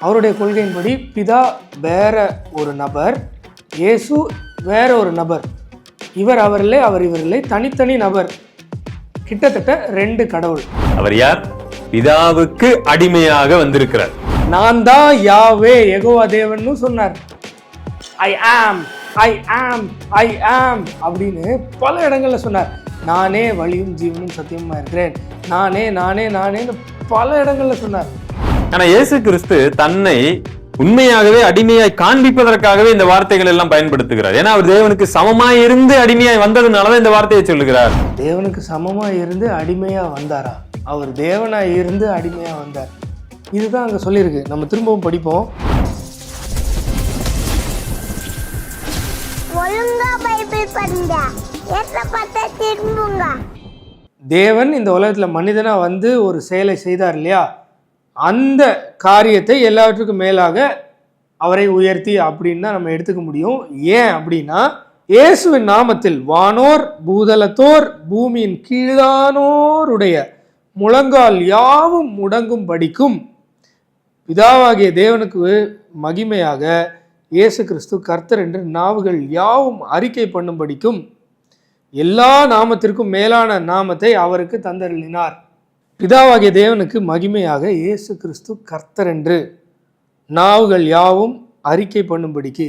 அவருடைய கொள்கையின்படி பிதா வேற ஒரு நபர் இயேசு வேற ஒரு நபர். இவர் அவரில்லை அவர் இவரில்லை தனித்தனி நபர். கிட்டத்தட்ட ரெண்டு கடவுள். அவர் யார்? பிதாவுக்கு அடிமையாக வந்திருக்கிறார். நான் தான் யாவே எகோவா தேவன்னு சொன்னார். ஐ ஆம் ஐ ஆம் ஐ ஆம் அப்படின்னு பல இடங்கள்ல சொன்னார். நானே வழியும் ஜீவனும் சத்தியமா இருக்கிறேன். நானே நானே நானேன்னு பல இடங்கள்ல சொன்னார். ஆனா இயேசு கிறிஸ்து தன்னை உண்மையாகவே அடிமையாய் காண்பிப்பதற்காகவே இந்த வார்த்தைகள் எல்லாம் பயன்படுத்துகிறார். ஏன்னா அவர் தேவனுக்கு சமமாய் இருந்து அடிமையாய் வந்ததுனாலதான் இந்த வார்த்தையை சொல்லுகிறார். தேவனுக்கு சமமா இருந்து அடிமையா வந்தாரா? அவர் தேவனா இருந்து அடிமையா வந்தார். இதுதான் அங்க சொல்லியிருக்கு. நம்ம திரும்பவும் படிப்போம். ஒழுங்கா பைபிள் பண்ணுங்க எத்த பார்த்தா திரும்புங்க. தேவன் இந்த உலகத்தில் மனிதனாக வந்து ஒரு செயலை செய்தார் இல்லையா? அந்த காரியத்தை எல்லாவற்றுக்கும் மேலாக அவரை உயர்த்தி அப்படின்னு தான் நம்ம எடுத்துக்க முடியும். ஏன் அப்படின்னா இயேசுவின் நாமத்தில் வானோர் பூதலத்தோர் பூமியின் கீழானோருடைய முழங்கால் யாவும் முடங்கும் படிக்கும் பிதாவாகிய தேவனுக்கு மகிமையாக இயேசு கிறிஸ்து கர்த்தர் என்று நாவுகள் யாவும் அறிக்கை பண்ணும்படிக்கும் எல்லா நாமத்திற்கும் மேலான நாமத்தை அவருக்கு தந்தருளினார். பிதாவாகிய தேவனுக்கு மகிமையாக இயேசு கிறிஸ்து கர்த்தர் என்று நாவுகள் யாவும் அறிக்கை பண்ணும்படிக்கு.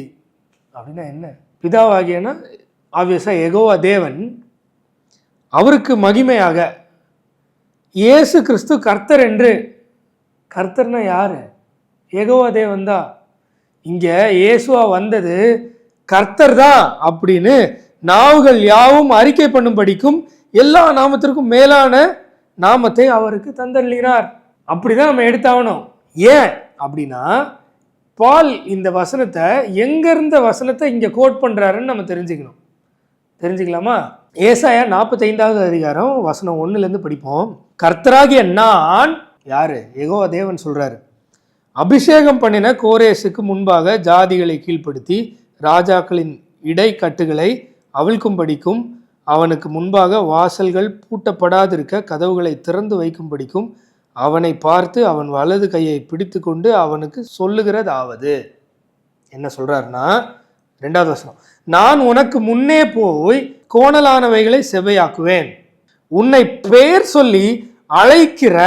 அப்படின்னா என்ன? பிதாவாகியனா ஆப்வியஸாக எகோவா தேவன் அவருக்கு மகிமையாக இயேசு கிறிஸ்து கர்த்தர் என்று கர்த்தர்னா யார்? எகோவா தேவன் தான். இங்கே இயேசுவா வந்தது கர்த்தர் தான் அப்படின்னு நாவுகள் யாவும் அறிக்கை பண்ணும்படிக்கும் எல்லா நாமத்திற்கும் மேலான நாமத்தை அவருக்கு தந்தள்ளினார் அப்படிதான் நம்ம எடுத்தாகணும். ஏன்? அப்படின்னா பால் இந்த வசனத்தை எங்கேருந்த வசனத்தை இங்கே கோட் பண்ணுறாருன்னு நம்ம தெரிஞ்சுக்கணும். தெரிஞ்சுக்கலாமா? ஏசாயா நாற்பத்தைந்தாவது அதிகாரம் வசனம் ஒன்றுலேருந்து படிப்போம். கர்த்தராகிய நான் யாரு? எகோ தேவன் சொல்கிறாரு அபிஷேகம் பண்ணின கோரேஸுக்கு முன்பாக ஜாதிகளை கீழ்ப்படுத்தி ராஜாக்களின் இடைக்கட்டுகளை அவிழ்க்கும்படிக்கும் அவனுக்கு முன்பாக வாசல்கள் பூட்டப்படாதிருக்க கதவுகளை திறந்து வைக்கும்படிக்கும் அவனை பார்த்து அவன் வலது கையை பிடித்து கொண்டு அவனுக்கு சொல்லுகிறதாவது. என்ன சொல்றாருன்னா ரெண்டாவது வசனம் நான் உனக்கு முன்னே போய் கோணலானவைகளை செவ்வையாக்குவேன். உன்னை பெயர் சொல்லி அழைக்கிற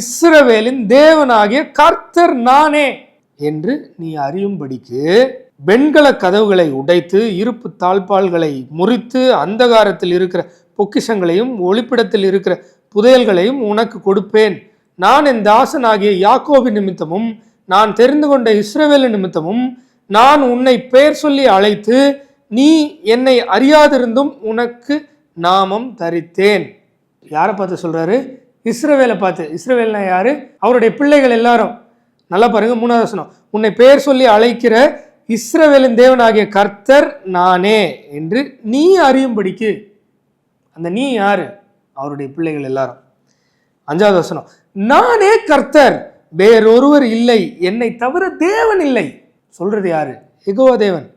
இஸ்ரவேலின் தேவனாகிய கர்த்தர் நானே என்று நீ அறியும்படிக்கு வெண்கல கதவுகளை உடைத்து இருப்பு தாழ்பால்களை முறித்து அந்தகாரத்தில் இருக்கிற பொக்கிஷங்களையும் ஒளிப்பிடத்தில் இருக்கிற புதையல்களையும் உனக்கு கொடுப்பேன். நான் என் தாசனாகிய யாக்கோவி நிமித்தமும் நான் தெரிந்து கொண்ட இஸ்ரவேலு நிமித்தமும் நான் உன்னை பெயர் சொல்லி அழைத்து நீ என்னை அறியாதிருந்தும் உனக்கு நாமம் தரித்தேன். யாரை பார்த்து சொல்றாரு? இஸ்ரவேலை பார்த்து. இஸ்ரவேல்னா யாரு? அவருடைய பிள்ளைகள் எல்லாரும். நல்லா பாருங்க மூணாவது வசனம். உன்னை பெயர் சொல்லி அழைக்கிற இஸ்ரவேலின் தேவனாகிய கர்த்தர் நானே என்று நீ அறியும்படிக்கு. அந்த நீ யாரு? அவருடைய பிள்ளைகள் எல்லாரும். அஞ்சாவது வசனம். நானே கர்த்தர் வேறொருவர் இல்லை. என்னை தவிர தேவன் இல்லை. சொல்றது யாரு? எகோவா தேவன்.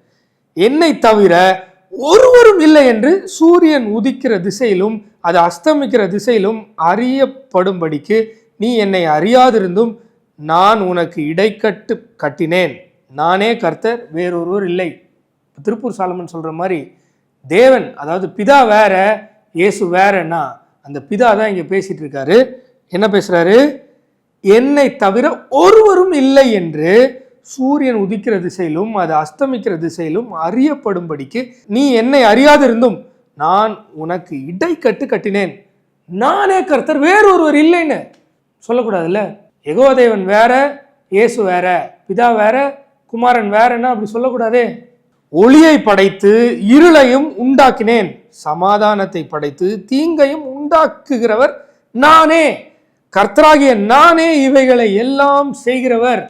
என்னை தவிர ஒருவரும் இல்லை என்று சூரியன் உதிக்கிற திசையிலும் அது அஸ்தமிக்கிற திசையிலும் அறியப்படும்படிக்கு நீ என்னை அறியாதிருந்தும் நான் உனக்கு இடைக்கட்டு கட்டினேன். நானே கர்த்தர் வேறொருவர் இல்லை. திருப்பூர் சாலமன் சொல்கிற மாதிரி தேவன் அதாவது பிதா வேற இயேசு வேறன்னா அந்த பிதா தான் இங்கே பேசிகிட்டு இருக்காரு. என்ன பேசுகிறாரு என்னை தவிர ஒருவரும் இல்லை என்று சூரியன் உதிக்கிற திசையிலும் அது அஸ்தமிக்கிற திசையிலும் அறியப்படும்படிக்கு நீ என்னை அறியாதிருந்தும் நான் உனக்கு இடை கட்டு கட்டினேன். நானே கர்த்தர் வேறொருவர் இல்லைன்னு. சொல்லக்கூடாதுல்ல? எகோதேவன் வேற இயேசு வேற பிதா வேற குமாரன் வேறன்னா அப்படி சொல்லக்கூடாதே? ஒளியை படைத்து இருளையும் உண்டாக்கினேன். சமாதானத்தை படைத்து தீங்கையும் உண்டாக்குகிறவர் நானே. கர்த்தராகிய நானே இவைகளை எல்லாம் செய்கிறவர்.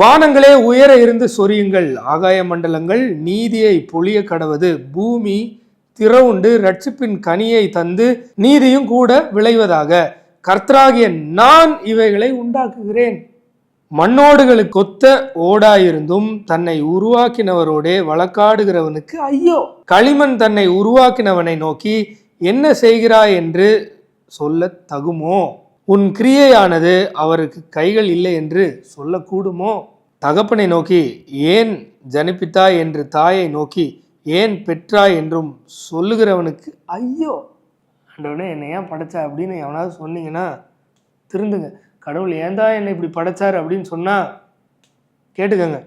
வானங்களே உயர இருந்து சொரியுங்கள். ஆகாய மண்டலங்கள் நீதியை பொழிய கடவது. பூமி திறவுண்டு ரட்சிப்பின் கனியை தந்து நீதியும் கூட விளைவதாக. கர்த்தராகிய நான் இவைகளை உண்டாக்குகிறேன். மண்ணோடுகளுக்கு ஒத்த ஓடாயிருந்தும் தன்னை உருவாக்கினவரோடே வழக்காடுகிறவனுக்கு ஐயோ. களிமண் தன்னை உருவாக்கினவனை நோக்கி என்ன செய்கிறாய் என்று சொல்ல தகுமோ? உன் கிரியையானது அவருக்கு கைகள் இல்லை என்று சொல்லக்கூடுமோ? தகப்பனை நோக்கி ஏன் ஜனிப்பித்தாய்? என்று தாயை நோக்கி ஏன் பெற்றாய்? என்றும் சொல்லுகிறவனுக்கு ஐயோ. அண்டவனே என்னை ஏன் படைச்சா அப்படின்னு எவனாவது சொன்னீங்கன்னா திருந்துங்க. கடவுள் ஏந்தா என்னை இப்படி படைச்சார் அப்படின்னு சொன்னால் கேட்டுக்கங்க.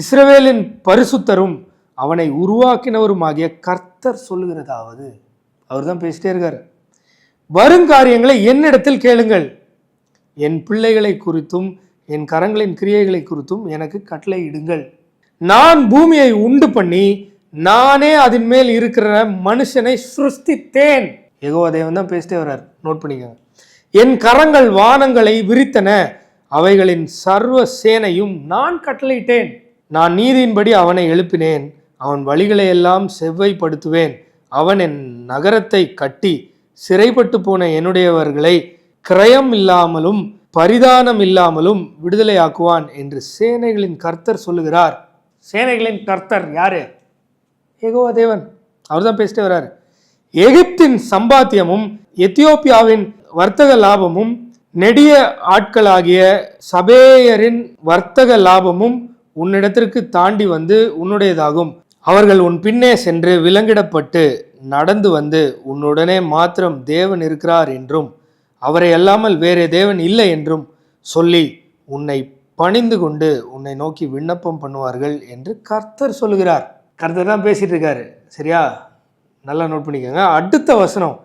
இஸ்ரவேலின் பரிசுத்தரும் அவனை உருவாக்கினவருமாகிய கர்த்தர் சொல்லுகிறதாவது அவர் தான் பேசிட்டே இருக்கார். வருங்காரியங்களை என்னிடத்தில் கேளுங்கள். என் பிள்ளைகளை குறித்தும் என் கரங்களின் கிரியைகளை குறித்தும் எனக்கு கட்டளை இடுங்கள். நான் பூமியை உண்டு பண்ணி நானே அதன் மேல் இருக்கிற மனுஷனை சிருஷ்டித்தேன். ஏகோ தேவன் தான் பேசிட்டே வர்றார். நோட் பண்ணிக்கோங்க. என் கரங்கள் வானங்களை விரித்தன அவைகளின் சர்வ சேனையும் நான் கட்டளையிட்டேன். நான் நீதியின்படி அவனை எழுப்பினேன். அவன் வழிகளை எல்லாம் செவ்வைப்படுத்துவேன். அவன் என் நகரத்தை கட்டி சிறைப்பட்டு போன என்னுடையவர்களை கிரயம் இல்லாமலும் பரிதானம் இல்லாமலும் விடுதலையாக்குவான் என்று சேனைகளின் கர்த்தர் சொல்லுகிறார். சேனைகளின் கர்த்தர் யாரு? ஏகோவா தேவன். அவர் தான் பேசிட்டு வர்றாரு. எகிப்தின் சம்பாத்தியமும் எத்தியோப்பியாவின் வர்த்தக லாபமும் நெடிய ஆட்களாகிய சபேயரின் வர்த்தக லாபமும் உன்னிடத்திற்கு தாண்டி வந்து உன்னுடையதாகும். அவர்கள் உன் பின்னே சென்று விலங்கிடப்பட்டு நடந்து வந்து உன்னுடனே மாத்திரம் தேவன் இருக்கிறார் என்றும் அவரை அல்லாமல் வேறே தேவன் இல்லை என்றும் சொல்லி உன்னை பணிந்து கொண்டு உன்னை நோக்கி விண்ணப்பம் பண்ணுவார்கள் என்று கர்த்தர் சொல்லுகிறார். கர்த்தர் தான் பேசிட்டு இருக்காரு. சரியா? நல்லா நோட் பண்ணிக்கோங்க. அடுத்த வசனம்.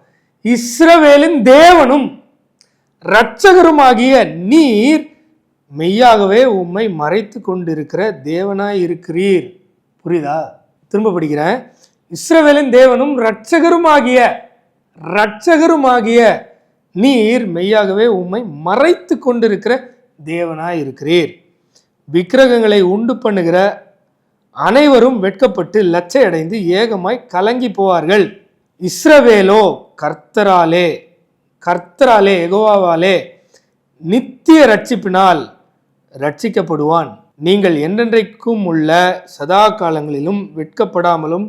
இஸ்ரவேலின் தேவனும் இரட்சகருமாகிய நீர் மெய்யாகவே உம்மை மறைத்து கொண்டிருக்கிற தேவனாய் இருக்கிறீர். புரியுதா? திரும்ப படிக்கிறேன். இஸ்ரவேலின் தேவனும் இரட்சகருமாகிய இரட்சகருமாகிய நீர் மெய்யாகவே உம்மை மறைத்து கொண்டிருக்கிற தேவனாய் இருக்கிறீர். விக்கிரகங்களை உண்டு பண்ணுகிற அனைவரும் வெட்கப்பட்டு லச்சை அடைந்து ஏகமாய் கலங்கி போவார்கள். இஸ்ரவேலோ கர்த்தராலே கர்த்தராலே எகோவாவாலே நித்திய ரட்சிப்பினால் ரட்சிக்கப்படுவான் நீங்கள் என்றென்றைக்கும் உள்ள சதா காலங்களிலும் வெட்கப்படாமலும்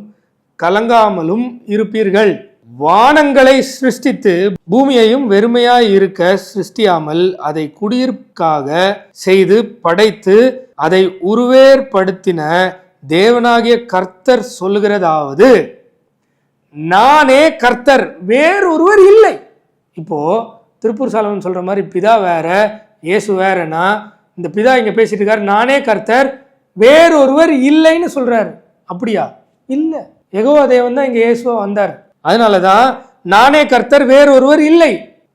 கலங்காமலும் இருப்பீர்கள். வானங்களை சிருஷ்டித்து பூமியையும் வெறுமையாய் இருக்க சிருஷ்டியாமல் அதை குடியிருக்காக செய்து படைத்து அதை உருவேற்படுத்தின தேவனாகிய கர்த்தர் சொல்லுகிறதாவது நானே கர்த்தர் வேறொருவர் இல்லை. இப்போ திருப்பூர் சாலவன் சொல்ற மாதிரி பிதா வேற இயேசு வேறனா இந்த பிதா இங்க பேசிட்டு இருக்காரு நானே கர்த்தர் வேறொருவர் இல்லைன்னு சொல்றாரு. அப்படியா? இல்லை. எகோவா தேவன் தான் இங்க இயேசுவா வந்தார். அதனால தான் நானே கர்த்தர் வேறொருவர் இல்லை.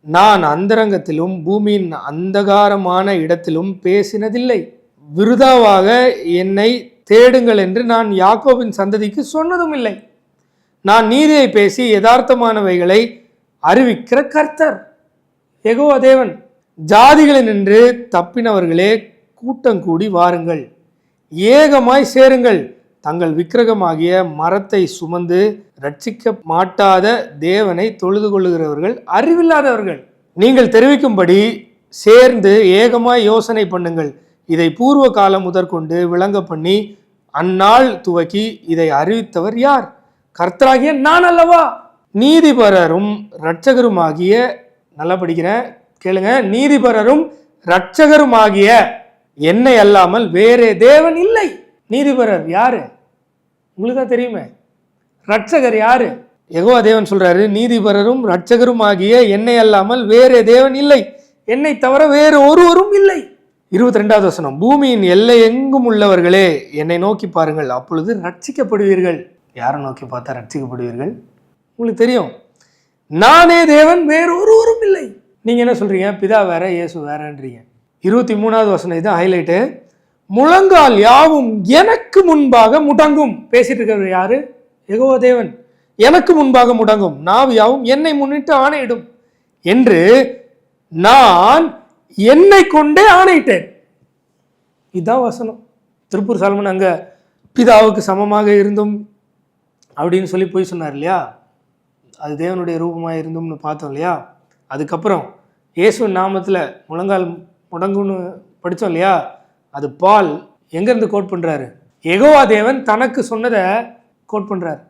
நான் அந்தரங்கத்திலும் பூமியின் அந்தகாரமான இடத்திலும் பேசினதில்லை. விருதாவாக என்னை தேடுங்கள் என்று நான் யாக்கோவின் சந்ததிக்கு சொன்னதும் இல்லை நான் நீதியை பேசி யதார்த்தமானவைகளை அறிவிக்கிற கர்த்தர். எகோவா தேவன் ஜாதிகளில் நின்று தப்பினவர்களே கூட்டம் கூடி வாருங்கள். ஏகமாய் சேருங்கள். தங்கள் விக்கிரகமாகிய மரத்தை சுமந்து ரட்சிக்க மாட்டாத தேவனை தொழுது கொள்ளுகிறவர்கள் அறிவில்லாதவர்கள். நீங்கள் தெரிவிக்கும்படி சேர்ந்து ஏகமாய் யோசனை பண்ணுங்கள். இதை பூர்வ காலம் முதற்கொண்டு விளங்க பண்ணி அந்நாள் துவக்கி இதை அறிவித்தவர் யார்? கர்த்தராகிய நான் அல்லவா? நீதிபரரும் இரட்சகருமாகிய நல்லா படிக்கிறேன் கேளுங்க. நீதிபரரும் இரட்சகருமாகிய என்னை அல்லாமல் வேறே தேவன் இல்லை. நீதிபரர் யாரு? உங்களுக்கு தான் தெரியுமே. ரட்சகர் யாரு? எகோவா தேவன் சொல்றாரு நீதிபரரும் ரட்சகரும் ஆகிய என்னை அல்லாமல் வேறே தேவன் இல்லை. என்னை தவிர வேறு ஒருவரும் இல்லை. இருபத்தி ரெண்டாவது வசனம் பூமியின் எல்லை எங்கும் உள்ளவர்களே என்னை நோக்கி பாருங்கள் அப்பொழுது ரட்சிக்கப்படுவீர்கள் யாரை நோக்கி பார்த்தா ரட்சிக்கப்படுவீர்கள்? உங்களுக்கு தெரியும் நானே தேவன் வேறு ஒருவரும் இல்லை. நீங்கள் என்ன சொல்கிறீங்க பிதா வேற இயேசு வேறன்றீங்க. இருபத்தி மூணாவது வசனம் இது ஹைலைட்டு முழங்கால் யாவும் எனக்கு முன்பாக முடங்கும். பேசிட்டு இருக்கிறவர் யாரு? எகோ தேவன். எனக்கு முன்பாக முடங்கும். நாவு யாவும் என்னை முன்னிட்டு ஆணையிடும். என்று நான் என்னை கொண்டே ஆணையிட்டேன். இதுதான் வசனம். திருப்பூர் சாலமன் அங்கே பிதாவுக்கு சமமாக இருந்தும் அப்படின்னு சொல்லி போய் சொன்னார் இல்லையா? அது தேவனுடைய ரூபமாக இருந்தோம்னு பார்த்தோம் இல்லையா? அதுக்கப்புறம் இயேசு நாமத்தில் முழங்கால் முடங்குன்னு படித்தோம் இல்லையா? அது பால் எங்கேருந்து கோட் பண்ணுறாரு எகோவா தேவன் தனக்கு சொன்னதை கோட் பண்ணுறார்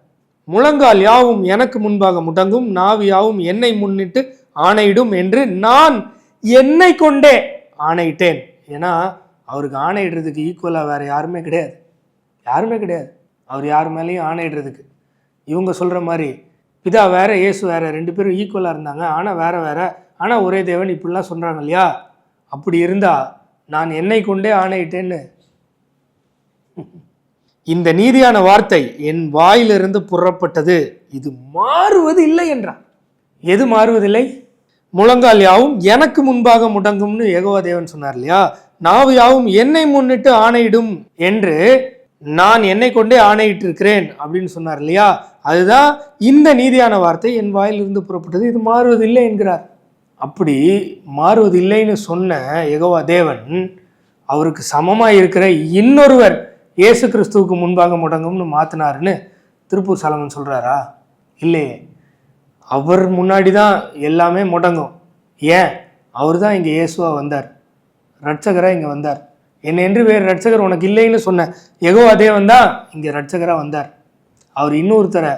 முழங்கால் யாவும் எனக்கு முன்பாக முடங்கும் நாவு யாவும் என்னை முன்னிட்டு ஆணையிடும் என்று நான் என்னை கொண்டே ஆணையிட்டேன். ஏன்னா அவருக்கு ஆணையிடுறதுக்கு ஈக்குவலாக வேறு யாருமே கிடையாது. யாருமே கிடையாது. அவர் யார் மேலேயும் ஆணையிடுறதுக்கு. இவங்க சொல்கிற மாதிரி பிதா வேற இயேசு வேற ரெண்டு பேரும் ஈக்குவலாக இருந்தாங்க. ஆனால் வேற வேற. ஆனால் ஒரே தேவன் இப்படிலாம் சொல்கிறாங்க இல்லையா? அப்படி இருந்தால் நான் என்னை கொண்டே ஆணையிட்டேன்னு. இந்த நீதியான வார்த்தை என் வாயிலிருந்து புறப்பட்டது. இது மாறுவது இல்லை என்றான். எது மாறுவதில்லை? முழங்கால் யாவும் எனக்கு முன்பாக முடங்கும்னு யெகோவா தேவன் சொன்னார் இல்லையா? நாவு யாவும் என்னை முன்னிட்டு ஆணையிடும் என்று நான் என்னை கொண்டே ஆணையிட்டு இருக்கிறேன் அப்படின்னு சொன்னார் இல்லையா? அதுதான் இந்த நீதியான வார்த்தை என் வாயிலிருந்து புறப்பட்டது இது மாறுவதில்லை என்கிறார். அப்படி மாறுவதில்லைன்னு சொன்ன எகவா தேவன் அவருக்கு சமமாக இருக்கிற இன்னொருவர் இயேசு கிறிஸ்துவுக்கு முன்பாக முடங்கும்னு மாத்தினாருன்னு திருப்பூர் சலமன் சொல்கிறாரா இல்லையே. அவர் முன்னாடி தான் எல்லாமே முடங்கும். ஏன்? அவர் தான் இங்கே இயேசுவா வந்தார். ரட்சகராக இங்கே வந்தார். என்ன என்று வேறு ரட்சகர் உனக்கு இல்லைன்னு சொன்ன எகோ அதே வந்தா இங்கே ரட்சகராக வந்தார். அவர் இன்னொருத்தரை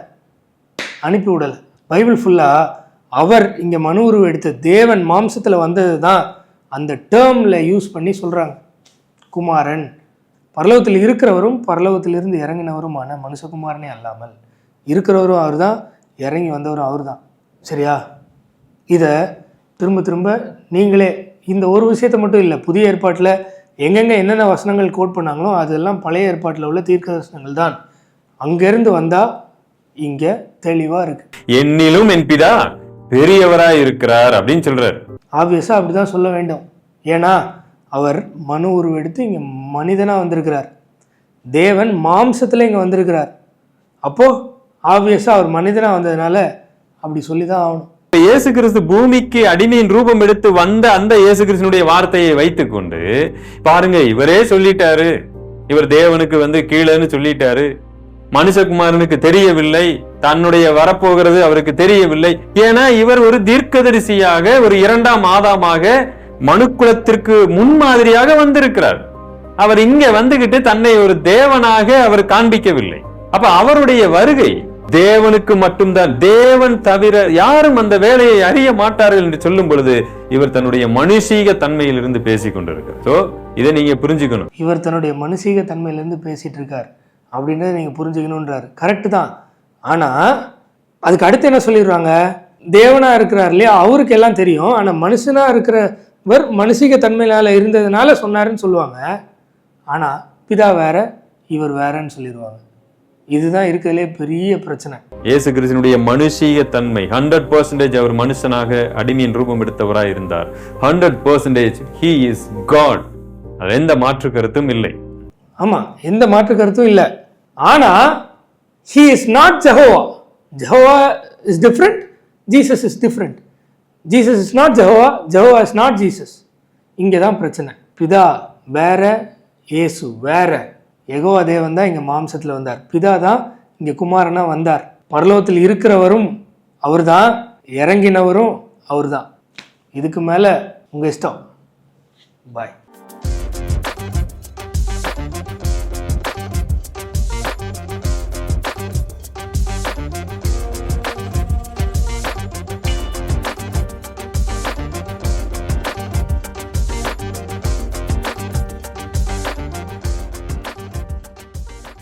அனுப்பி விடலை. பைபிள் ஃபுல்லாக அவர் இங்கே மனு உருவம் எடுத்த தேவன் மாம்சத்தில் வந்தது தான் அந்த டேர்மில் யூஸ் பண்ணி சொல்கிறாங்க குமாரன் பரலோகத்தில் இருக்கிறவரும் பரலோகத்திலிருந்து இறங்கினவருமான மனுஷகுமாரனே அல்லாமல் இருக்கிறவரும் அவர் தான் இறங்கி வந்தவரும் அவர் தான் சரியா? இதை திரும்ப திரும்ப நீங்களே இந்த ஒரு விஷயத்தை மட்டும் இல்லை புதிய ஏற்பாட்டில் எங்கெங்கே என்னென்ன வசனங்கள் கோட் பண்ணாங்களோ அதெல்லாம் பழைய ஏற்பாட்டில் உள்ள தீர்க்க வசனங்கள் தான். அங்கேருந்து வந்தால் இங்கே தெளிவாக இருக்குது என்னிலும் என் பிதா பெரியவராய் இருக்கிறார் அப்படின்னு சொல்றாரு. ஆப்வியஸாக அப்படி தான் சொல்ல வேண்டும். ஏன்னா அவர் மனு உருவெடுத்து இங்கே மனிதனாக வந்திருக்கிறார். தேவன் மாம்சத்தில் இங்கே வந்திருக்கிறார். அப்போது ஆப்வியஸாக அவர் மனிதனாக வந்ததுனால அப்படி சொல்லி தான் ஆகணும் இயேசு கிறிஸ்து பூமிக்கு அடிமையின் ரூபம் எடுத்து வந்த அந்த இயேசு கிறிஸ்துனுடைய வார்த்தையை வைத்துக்கொண்டு பாருங்க இவரே சொல்லிட்டாரு. இவர் தேவனுக்கு வந்து கீழேன்னு சொல்லிட்டாரு. மனுஷகுமாரனுக்கு தெரியவில்லை தன்னுடைய வரப்போகிறது அவருக்கு தெரியவில்லை. ஏன்னா இவர் ஒரு தீர்க்கதரிசியாக ஒரு இரண்டாம் ஆதாமாக மனுக்குலத்திற்கு முன்மாதிரியாக வந்திருக்கிறார். அவர் இங்க வந்துகிட்டு தன்னை ஒரு தேவனாக அவர் காண்பிக்கவில்லை. அப்ப அவருடைய வருகை தேவனுக்கு மட்டும்தான். தேவன் தவிர யாரும் அந்த வேலையை அறிய மாட்டார்கள் என்று சொல்லும் பொழுது இவர் தன்னுடைய மனுஷீக தன்மையிலிருந்து பேசிக் கொண்டிருக்கிறார் சோ இதை நீங்க புரிஞ்சுக்கணும். இவர் தன்னுடைய மனுஷீக தன்மையிலிருந்து பேசிட்டு இருக்கார். அப்படின்றத நீங்கள் புரிஞ்சுக்கணுன்றார் கரெக்டு தான். ஆனால் அதுக்கு அடுத்து என்ன சொல்லிடுறாங்க? தேவனாக இருக்கிறார் இல்லையா? அவருக்கு எல்லாம் தெரியும். ஆனால் மனுஷனாக இருக்கிறவர் மனுஷீக தன்மையினால் இருந்ததுனால சொன்னாருன்னு சொல்லுவாங்க. ஆனால் பிதா வேற இவர் வேறன்னு சொல்லிடுவாங்க. இதுதான் இருக்கிறதுலே பெரிய பிரச்சனை. இயேசு கிறிஸ்தனுடைய மனுஷீக தன்மை ஹண்ட்ரட் பர்சன்டேஜ் அவர் மனுஷனாக அடிமையின் ரூபம் எடுத்தவராய் இருந்தார். Hundred percentage he is God அது எந்த மாற்று கருத்தும் இல்லை. ஆமாம் எந்த மாற்று கருத்தும் இல்லை. ஆனால் he is not Jehovah Jehovah is different Jesus is different Jesus is not Jehovah Jehovah is not Jesus இங்கே தான் பிரச்சனை. பிதா வேற ஏசு வேற. எகோவா தேவன் தான் இங்கே மாம்சத்தில் வந்தார். பிதா தான் இங்கே குமாரனாக வந்தார். பரலோகத்தில் இருக்கிறவரும் அவர் தான் இறங்கினவரும் அவர் தான் இதுக்கு மேலே உங்கள் இஷ்டம். பாய்